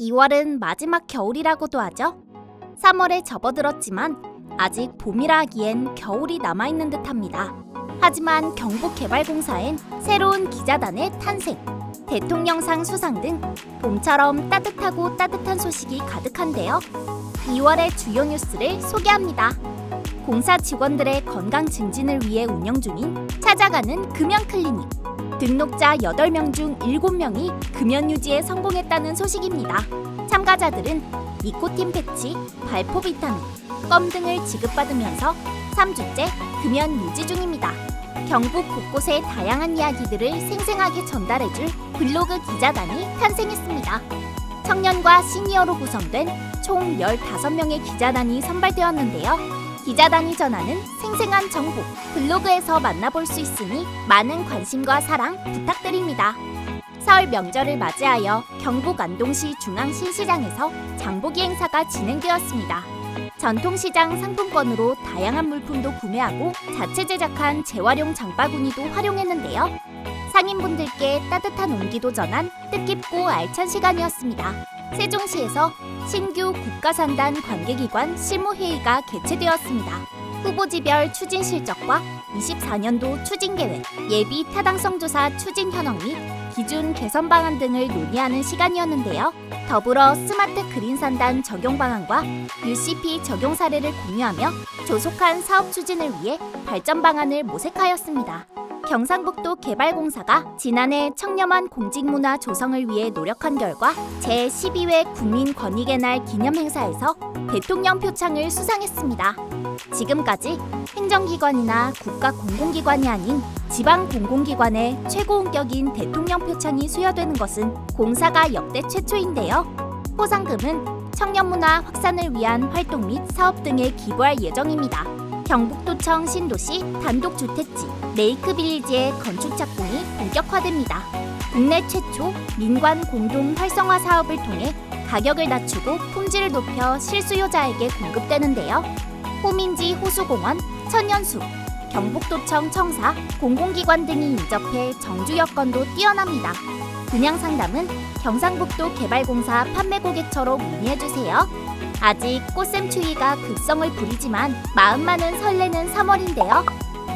2월은 마지막 겨울이라고도 하죠. 3월에 접어들었지만 아직 봄이라 하기엔 겨울이 남아있는 듯합니다. 하지만 경북개발공사엔 새로운 기자단의 탄생, 대통령상 수상 등 봄처럼 따뜻하고 따뜻한 소식이 가득한데요. 2월의 주요 뉴스를 소개합니다. 공사 직원들의 건강 증진을 위해 운영 중인 찾아가는 금연 클리닉. 등록자 8명 중 7명이 금연 유지에 성공했다는 소식입니다. 참가자들은 니코틴 패치, 발포 비타민, 껌 등을 지급받으면서 3주째 금연 유지 중입니다. 경북 곳곳의 다양한 이야기들을 생생하게 전달해줄 블로그 기자단이 탄생했습니다. 청년과 시니어로 구성된 총 15명의 기자단이 선발되었는데요. 기자단이 전하는 생생한 정보 블로그에서 만나볼 수 있으니 많은 관심과 사랑 부탁드립니다. 설 명절을 맞이하여 경북 안동시 중앙신시장에서 장보기 행사가 진행되었습니다. 전통시장 상품권으로 다양한 물품도 구매하고 자체 제작한 재활용 장바구니도 활용했는데요. 상인분들께 따뜻한 온기도 전한 뜻깊고 알찬 시간이었습니다. 세종시에서 신규 국가산단 관계기관 실무회의가 개최되었습니다. 후보지별 추진 실적과 24년도 추진 계획, 예비 타당성 조사 추진 현황 및 기준 개선 방안 등을 논의하는 시간이었는데요. 더불어 스마트 그린 산단 적용 방안과 UCP 적용 사례를 공유하며 조속한 사업 추진을 위해 발전 방안을 모색하였습니다. 경상북도 개발공사가 지난해 청렴한 공직문화 조성을 위해 노력한 결과 제12회 국민권익의 날 기념행사에서 대통령 표창을 수상했습니다. 지금까지 행정기관이나 국가 공공기관이 아닌 지방 공공기관의 최고원격인 대통령 표창이 수여되는 것은 공사가 역대 최초인데요. 포상금은 청년문화 확산을 위한 활동 및 사업 등에 기부할 예정입니다. 경북도청 신도시 단독주택지 메이크빌리지의 건축 착공이 본격화됩니다. 국내 최초 민관 공동 활성화 사업을 통해 가격을 낮추고 품질을 높여 실수요자에게 공급되는데요. 호민지 호수공원, 천연숲, 경북도청 청사, 공공기관 등이 인접해 정주 여건도 뛰어납니다. 분양 상담은 경상북도 개발공사 판매 고객처로 문의해 주세요. 아직 꽃샘추위가 극성을 부리지만 마음만은 설레는 3월인데요.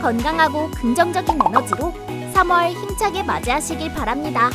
건강하고 긍정적인 에너지로 3월 힘차게 맞이하시길 바랍니다.